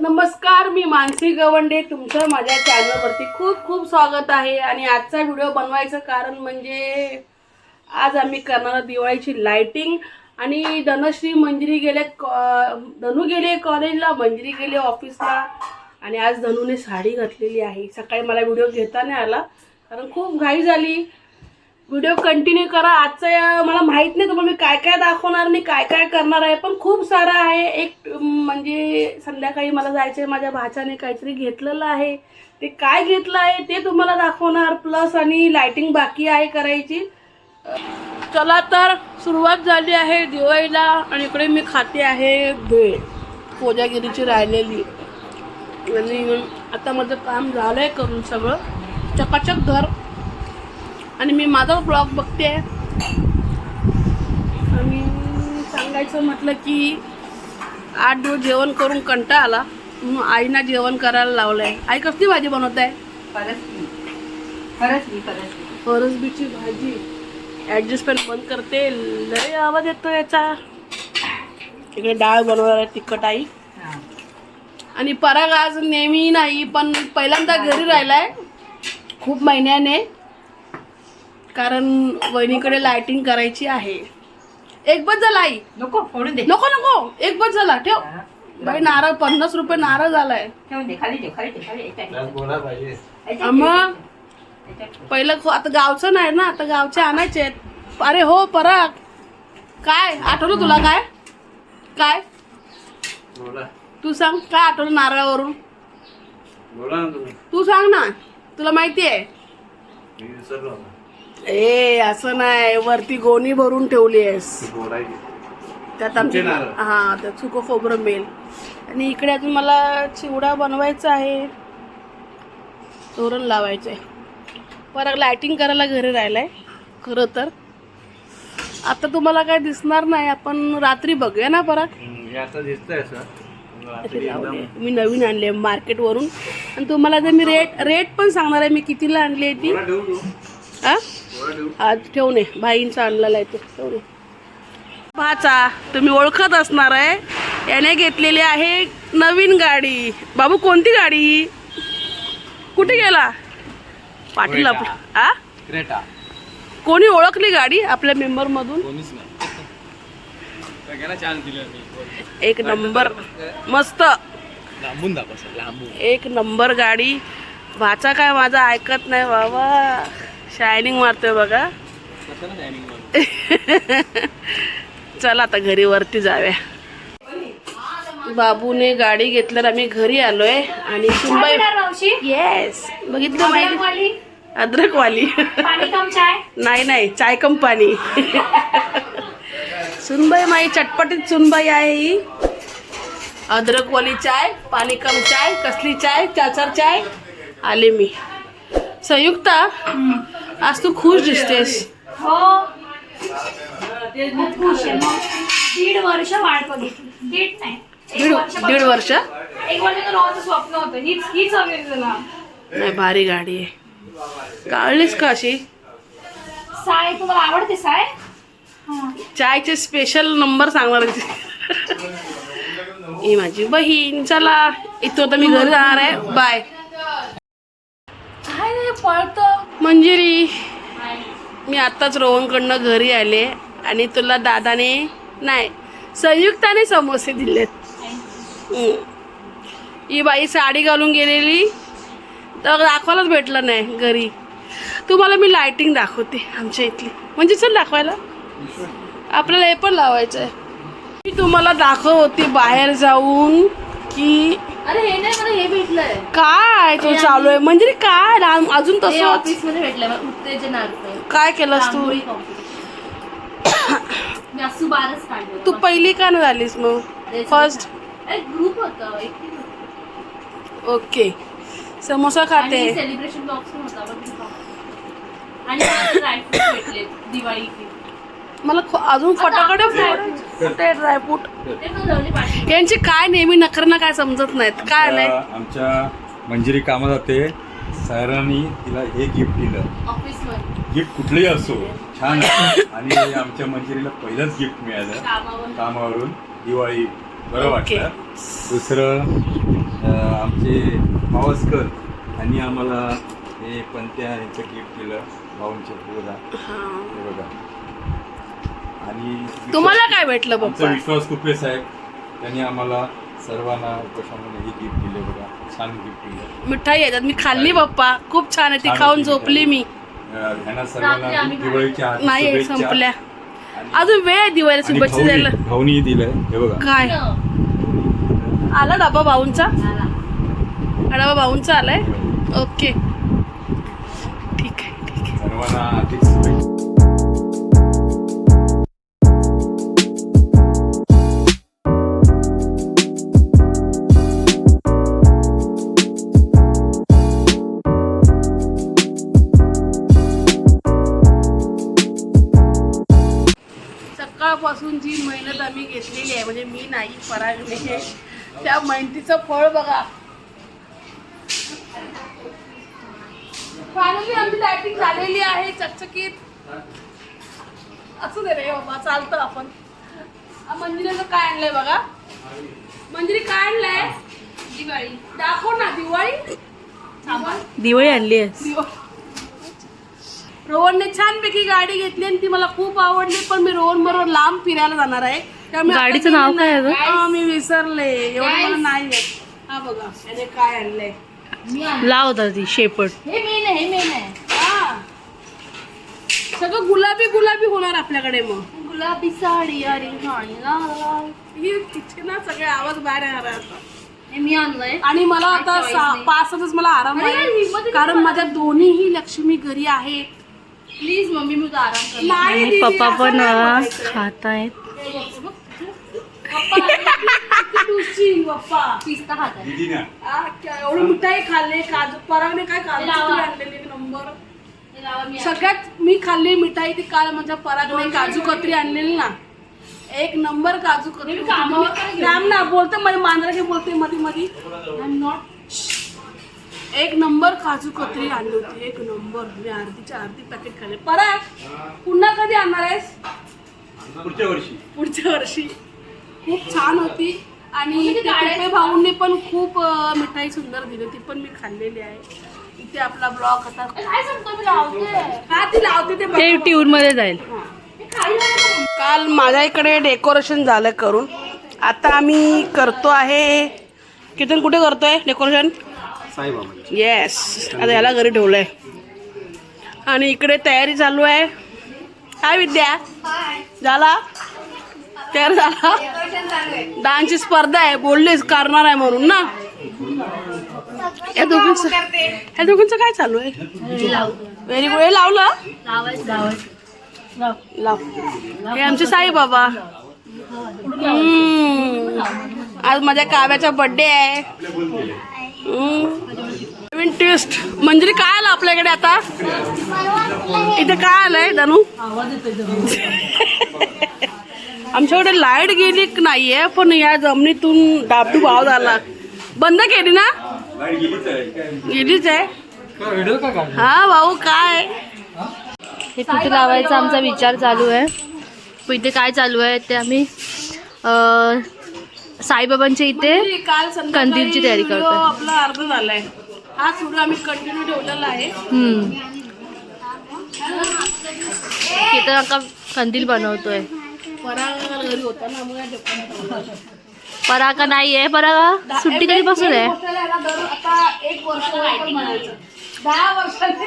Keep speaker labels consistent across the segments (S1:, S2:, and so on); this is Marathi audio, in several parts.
S1: नमस्कार मी मानसी गवंडे. तुमचं माझ्या चॅनलवरती खूप खूप स्वागत आहे. आणि आजचा व्हिडिओ बनवायचं कारण म्हणजे आज आम्ही करणार दिवाळीची लायटिंग आणि धनश्री मंजिरी गेले धनू गेले कॉलेजला मंजिरी गेले ऑफिसला आणि आज धनूने साडी घातलेली आहे. सकाळी मला व्हिडिओ घेता नाही आला कारण खूप घाई झाली. व्हिडिओ कंटिन्यू करा. आजचं या- मला माहीत नाही तुम्हाला मी काय काय दाखवणार आणि काय काय करणार आहे पण खूप सारं आहे. एक म्हणजे संध्याकाळी मला जायचं आहे माझ्या भाच्याने काहीतरी घेतलेलं आहे. ते काय घेतलं आहे ते तुम्हाला दाखवणार प्लस आणि लाइटिंग बाकी आहे करायची. चला तर सुरुवात झाली आहे दिवाळीला आणि इकडे मी खाते आहे भेळ. कोजागिरीची राहिलेली. आणि आता माझं काम झालं आहे करून सगळं. चकाचक घर आणि मी माझा ब्लॉग बघते. आणि सांगायचं म्हटलं की आठ दिवस जेवण करून कंटाळा आला. म्हणून आईना जेवण करायला लावलं आहे आई कसली भाजी बनवत आहे
S2: फरसबी फरसबी फरसबी
S1: फरसबीची भाजी. ॲडजस्टमेंट बंद करते. लय आवाज येतो याचा. इकडे डाळ बनवणार आहे तिखट आई.
S2: हा.
S1: आणि पराग आज नेहमी नाही पण पहिल्यांदा घरी राहिलाय. खूप महिन्याने. कारण वहिनीकडे लाइटिंग करायची आहे. एक बस झाला आई.
S2: नको फोडून दे.
S1: नको नको. एक बस झाला. ठेव.
S2: हा.
S1: बाई नारळ पन्नास रुपये नारळ झालाय.
S2: ठेवून दे खाली ठेव खाली ठेव खाली याच्यात- याच्यात
S1: आ मग? पहिलं खो- आता गावचं नाही ना आता गावचे आणायचे आहेत. अरे हो पराग. काय? आठवलं तुला काय? काय? तू सांग काय आठवलं नारळावरून?
S3: बोला ना तुम्ही.
S1: तू सांग ना. तुला माहिती आहे.
S3: मी विसरलो होतो.
S1: ए असं नाही. वरती गोणी भरून ठेवली आहेस. त्यात आमची. हा त्यात सुकं खोबरं मेल आणि इकडे अजून मला चिवडा बनवायचा आहे. तोरण लावायचं आहे परत लायटिंग करायला घरी राहिलाय. खरं तर. आता तुम्हाला काय दिसणार नाही. आपण रात्री बघूया ना परत.
S3: हे
S1: मी नवीन आणले मार्केटवरून आणि तुम्हाला जर मी रेट रेट पण सांगणार आहे मी कितीला आणली आहे ती. हा आज ठेवणे भाईंचा आणलेला आहे तो ठेवणे भाचा तुम्ही ओळखत असणार आहे. याने घेतलेली आहे नवीन गाडी. बाबू कोणती गाडी? कुठे गेला? पाटील आपलं. आ?
S3: क्रेटा.
S1: कोणी ओळखली गाडी आपल्या मेंबर मधून? एक नंबर. मस्त.
S3: लांबून दाखव सर लांबून.
S1: एक नंबर गाडी. भाचा काय माझा ऐकत नाही बाबा. शायनिंग मारतोय बघा. चला आता घरी वरती जाऊया. बाबूने गाडी घेतल्यावर आम्ही घरी आलोय आणि सुनबाई येस बघितलं माहिती अद्रक वाली
S4: पाणी कम चाय.
S1: नाही नाही. चाय कम पाणी. सुनबाई माई चटपटीत सुनबाई आहे ही. अद्रक वाली चाय पाणी कम चाय कसली चाय चाचर चाय आले मी. संयुक्ता आज तू खुश दिसतेस.
S4: हो. खूप खुश आहे मग. दीड वर्ष वाट बघितली. दीड नाही.
S1: दीड
S4: वर्ष
S1: दीड वर्ष?
S4: एक वर्ष तर रोजचं स्वप्न होतं. हीच हीच हवी होती तुला
S1: नाही भारी गाडी आहे. काढलीस का अशी?
S4: साय तुम्हाला आवडते साय? हा.
S1: चायचे स्पेशल नंबर सांगणार. ही माझी बहीण. चला इथं आता मी घरी जाणार आहे. बाय पळतो. मंजिरी म्हणजे मी आत्ताच रोहनकडनं घरी आले आणि तुला दादाने नाही संयुक्ताने समोसे दिलेत. ही बाई साडी घालून गेलेली तर दाखवायलाच भेटलं नाही घरी. तुम्हाला मी लाइटिंग दाखवते आमच्या इथली. म्हणजे चल दाखवायला. आपल्याला हे पण लावायचं आहे मी तुम्हाला दाखवते बाहेर जाऊन की
S5: अरे हे नाही मला हे भेटलंय.
S1: काय? तो चालू आहे. म्हणजे काय? राम- अजून
S5: हे
S1: तसं
S5: ऑफिसमध्ये भेटलंय मला उत्तेजनार्थ
S1: काय केलंस तू?
S5: रांगोळी competition. मी असू बारच काढलं
S1: तू पहिली का नाही झालीस मग? फर्स्ट
S5: ग्रुप होतं.
S1: ओके समोसा खाते.
S5: आणि सेलिब्रेशन बॉक्स होता पण. आणि मला ड्रायफ्रूट भेटले दिवाळी.
S1: मला अजून फटाकडे कुठे ड्रायफ्रूट.
S5: पण
S1: यांचे काय नेहमी नखरना काय समजत नाहीत. काय आलंय
S6: आमच्या- मंजिरी कामात जाते. सरांनी तिला हे गिफ्ट दिलं. गिफ्ट कुठलंही असो छान. आणि आमच्या मंजिरीला पहिलंच गिफ्ट मिळालं.
S5: कामावर
S6: कामावरून. दिवाळी बरं. वाटलं. दुसरं आमचे पावसकर यांनी आम्हाला हे पंत्या यांचं गिफ्ट दिलं. भाऊंचे बघा हे बघा. आणि
S1: तुम्हाला काय भेटलं पप्पा
S6: विश्वास कुपे साहेब त्यांनी आम्हाला सर्वांना उपशामध्ये हे गिफ्ट दिले बघा. छान गिफ्ट दिलं.
S1: मिठाई येतात मी खाल्ली पप्पा खूप छान आहे. ती खाऊन झोपली मी.
S6: ह्यांना सर्वांना दिवाळीच्या
S1: नाही. संपल्या. अजून वेळ आहे दिवाळी शुभेच्छा द्यायला
S6: भाऊनी दिलंय. हे बघा.
S1: काय? आला डबा भाऊंचा? हा डबा भाऊंचा आलाय? ओके. ठीक आहे ठीक आहे.
S6: सर्वांना
S1: सकाळपासून जी मेहनत आम्ही घेतलेली आहे म्हणजे मी नाही परागने त्या मेहनतीचं फळ बघा. फायनली आमची लायटिंग झालेली आहे चकचकीत. असू दे रे बाबा चालतं आपण. मंदिराचं काय आणलंय बघा? मंदिरी काय आणलंय?
S5: दिवाळी.
S1: दाखव ना दिवाळी.
S4: दिवाळी आणली आहे.
S1: रोहनने छानपैकी गाडी घेतली आणि ती मला खूप आवडली पण मी रोहन बरोबर लांब फिरायला जाणार आहे. त्यामुळे
S4: गाडीचं नाव काय आहे
S1: नाही.
S4: गं?
S1: हा, मी विसरले एवढं मला नाही येत हा बघा याने काय आणलंय.
S5: मी
S4: लाव होता ती शेपट.
S5: हे मेन आहे हे मेन आहे.
S1: हा. सगळं गुलाबी गुलाबी होणार आपल्याकडे मग.
S5: गुलाबी साडी अरे हाणी लाल.
S1: ही सगळे आवाज बाहेर येणार आहे आता.
S5: हे मी आणलंय.
S1: आणि मला आता
S5: नाही.
S1: पाच तासच मला आराम
S5: अरे,
S1: आहे.
S5: हिंमत
S1: कारण माझ्या दोन्हीही लक्ष्मी घरी आहेत
S5: प्लीज मम्मी मी उद्या आराम कर
S1: नाही
S4: आणि पप्पा पण. खात आहेत
S5: पिस्ता खात
S1: एवढी मिठाई खाल्ली काजू परागने काय काजू आणलेली नंबर
S5: हे
S1: सगळ्यात मी खाल्ली मिठाई ती काल माझ्या परागने काजू कतरी आणलेली ना. एक नंबर काजू कतरी
S5: मी कामावर काय
S1: होती. थांब ना बोलते मध्ये मांजरा बोलते मधी मधी.
S5: आय एम नॉट
S1: एक नंबर काजू कतरी आणली होती. एक नंबर. मी अर्धीच्या अर्धी पॅकेट खाल्ले. पराग पुन्हा कधी आणणार आहेस?
S6: पुढच्या वर्षी.
S1: पुढच्या वर्षी. खूप छान होती. आणि ते भाऊंनी पण खूप अं, मिठाई सुंदर दिली ती पण मी खाल्लेली आहे. इथे आपला ब्लॉग आता
S5: काय सांगतो मी लावते.
S1: हा ती लावते ते
S4: ते
S1: बघा.
S4: ट्यून मध्ये जाईल.
S5: हे.
S1: काल माझ्या इकडे डेकोरेशन झालं करून. आता आम्ही करतो आहे किती कुठे करतोय? डेकोरेशन? येस आता याला घरी ठेवलंय. आणि इकडे तयारी चालू आहे. काय विद्या. झाला? तयार झाला? डान्सची स्पर्धा आहे. बोललीस करणार आहे म्हणून ना? या दोघींचं या दोघींचं काय चालू आहे? व्हेरी गुड हे लावलं? लाव. हे आमचे साई बाबा आज माझ्या काव्याचा बर्थडे आहे. नवीन टेस्ट म्हणजे काय आलं आपल्याकडे आता? इथे काय आलंय धनू? आमच्याकडे लाइट गेली नाहीये पण या जमिनीतून डाबडू भाव झाला. बंद केली ना?
S6: गेलीच आहे.
S1: हा भाऊ काय?
S4: हे तिथे लावायचा आमचा विचार चालू आहे. इथे काय चालू आहे ते आम्ही साईबाबांच्या इथे
S1: मंदिरी काल
S4: कंदीलची तयारी करतोय.
S1: आपला अर्ध झालाय हा व्हिडिओ आम्ही कंटिन्यू ठेवलेला आहे.
S4: तिथं आता कंदील बनवतोय
S1: पराग घरी होता ना मग या
S4: पराका नाही आहे पराका सुट्टी कधी बसून आहे
S1: एक वर्ष. दहा वर्षाने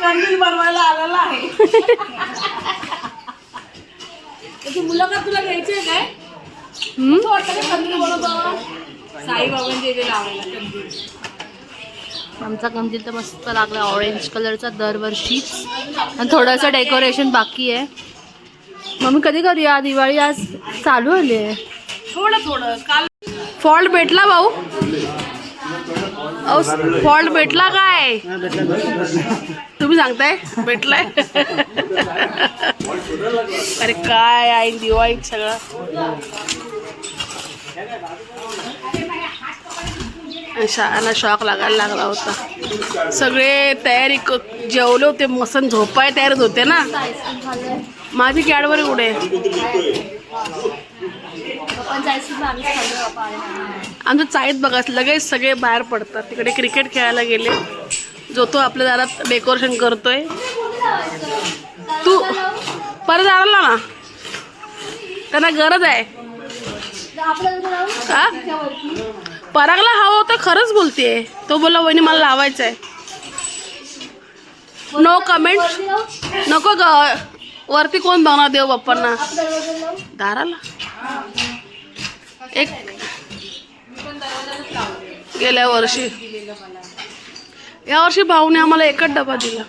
S1: कंदील बनवायला आलेला आहे मुलाखत तुला घ्यायची आहे काय
S4: आमचा कंदील तर मस्त लागला ऑरेंज कलरचा दरवर्षीच आणि थोडंसं डेकोरेशन बाकी आहे. मम्मी कधी करूया? दिवाळी आज चालू आली आहे.
S1: थोडं थोडं. काल फॉल्ट भेटला भाऊ. फॉल्ट भेटला काय? तुम्ही सांगताय? भेटलाय. अरे काय आहे दिवाळीत सगळं. शाळांना शॉक लागायला लागला होता. सगळे तयारी क- जेवले होते मसन झोपाय तयारीच होते ना. माझी गॅडवर उडे
S4: आमचं
S1: आमच्या चाळीत बघा लगेच सगळे बाहेर पडतात. तिकडे क्रिकेट खेळायला गेले. जो तो आपल्या दारात डेकोरेशन करतोय. तू परत आला ना? त्यांना गरज आहे. का परागला हवं होतं खरंच बोलतेय. तो बोला वहिनी मला लावायचा आहे नो कमेंट नको ग. वरती कोण बघणार देव बाप्पांना? दाराला? एक गेल्या वर्षी. यावर्षी भाऊने आम्हाला एकच डबा दिला.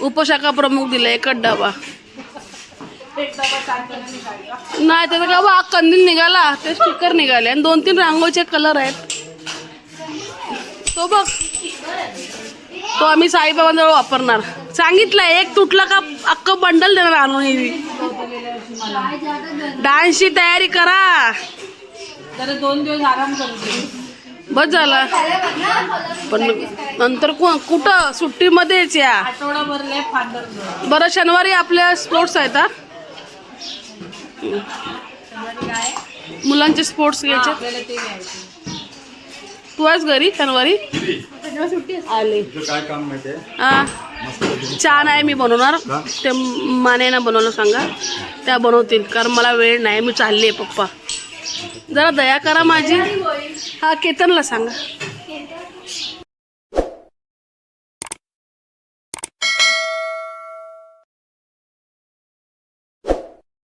S1: उपशाखा प्रमुख दिला एकच डबा. नाही त्याचा का बा कंदील निघाला. ते स्टिकर निघाले. आणि दोन तीन रांगोळीचे कलर आहेत. तो बघ. तो आम्ही साईबाबांजवळ वापरणार. सांगितलंय एक तुटला का अख्खं बंडल देणार आणून डान्सची तयारी करा.
S5: दोन दिवस आराम करू
S1: बस झाला. पण नंतर को- कुठं? सुट्टीमध्येच या. बरं शनिवारी आपल्या स्पोर्ट्स आहेत हा? मुलांचे स्पोर्ट्स घ्यायचे.
S5: आपल्याला ते घ्यायचं.
S1: तू आहेस घरी शनिवारी आले.
S6: तुझं काय काम माहिती आहे?
S1: हा.
S6: मस्त
S1: चहा नाही मी बनवणार. ते मानेना बनवलं सांगा. त्या बनवतील कारण मला वेळ नाही. मी चालली आहे पप्पा. जरा दया करा माझी. हा केतनला सांगा.